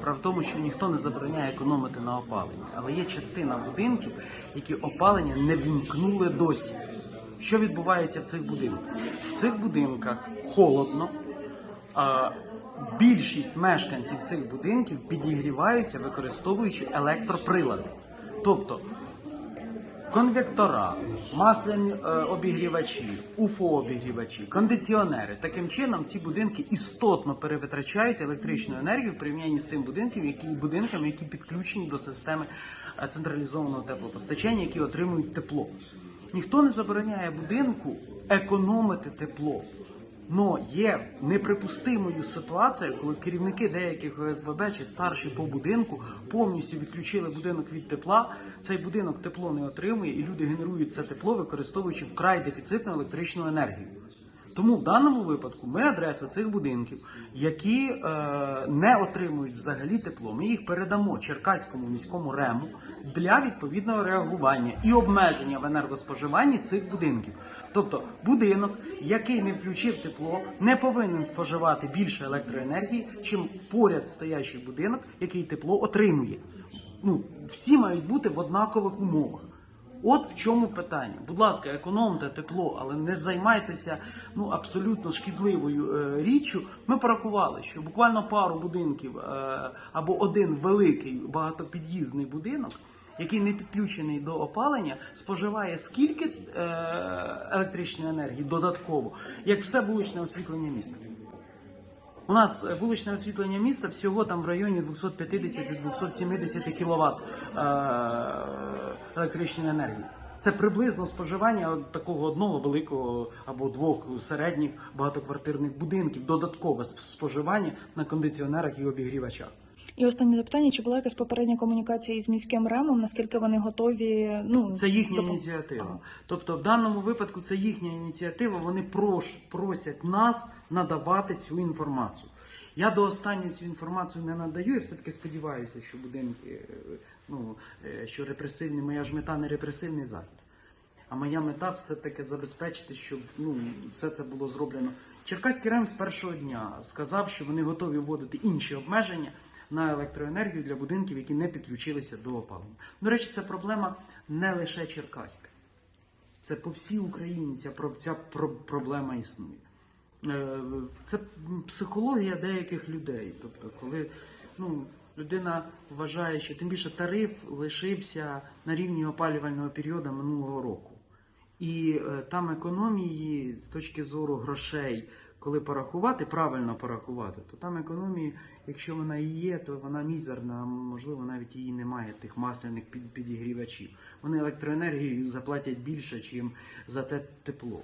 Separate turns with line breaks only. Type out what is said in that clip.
Справа в тому, що ніхто не забороняє економити на опаленні, але є частина будинків, які опалення не вімкнули досі. Що відбувається в цих будинках? В цих будинках холодно, а більшість мешканців цих будинків підігріваються, використовуючи електроприлади. Тобто конвектора, масляні е, обігрівачі, УФО-обігрівачі, кондиціонери. Таким чином ці будинки істотно перевитрачають електричну енергію в порівнянні з тим будинком, які будинками, які підключені до системи е, централізованого теплопостачання, які отримують тепло. Ніхто не забороняє будинку економити тепло. Но є неприпустимою ситуація, коли керівники деяких ОСББ чи старші по будинку повністю відключили будинок від тепла. Цей будинок тепло не отримує, і люди генерують це тепло, використовуючи вкрай дефіцитну електричну енергію. Тому в даному випадку ми адреса цих будинків, які е, не отримують взагалі тепло. Ми їх передамо Черкаському міському рему для відповідного реагування і обмеження в енергоспоживанні цих будинків. Тобто будинок, який не включив тепло, не повинен споживати більше електроенергії, чим поряд стоящий будинок, який тепло отримує. Ну всі мають бути в однакових умовах. От в чому питання. Будь ласка, економте тепло, але не займайтеся ну абсолютно шкідливою е, річчю. Ми порахували, що буквально пару будинків е, або один великий багатопід'їзний будинок, який не підключений до опалення, споживає скільки е, електричної енергії додатково, як все вуличне освітлення міста. У нас е, вуличне освітлення міста всього там в районі 250-270 кВт електричної енергії. Це приблизно споживання такого одного великого або двох середніх багатоквартирних будинків, додаткове споживання на кондиціонерах і обігрівачах.
І останнє запитання: чи була якась попередня комунікація із міським ремом? Наскільки вони готові? Ну
Це їхня
допом-
ініціатива.
Ага.
Тобто, в даному випадку це їхня ініціатива. Вони прош, просять нас надавати цю інформацію. Я до останньої цю інформацію не надаю. Я все-таки сподіваюся, що будинки, е, ну е, що репресивний, моя ж мета не репресивний захід. А моя мета все-таки забезпечити, щоб ну, все це було зроблено. Черкаський РЕМ з першого дня сказав, що вони готові вводити інші обмеження на електроенергію для будинків, які не підключилися до опалення. До речі, це проблема не лише черкаська. Це по всій Україні ця, ця проблема існує. Е, Це психологія деяких людей. Тобто, коли ну, людина вважає, що тим більше тариф лишився на рівні опалювального періоду минулого року. І е, там економії з точки зору грошей, коли порахувати, правильно порахувати, то там економії, якщо вона і є, то вона мізерна, можливо навіть її немає, тих масляних під- підігрівачів. Вони електроенергію заплатять більше, ніж за те тепло.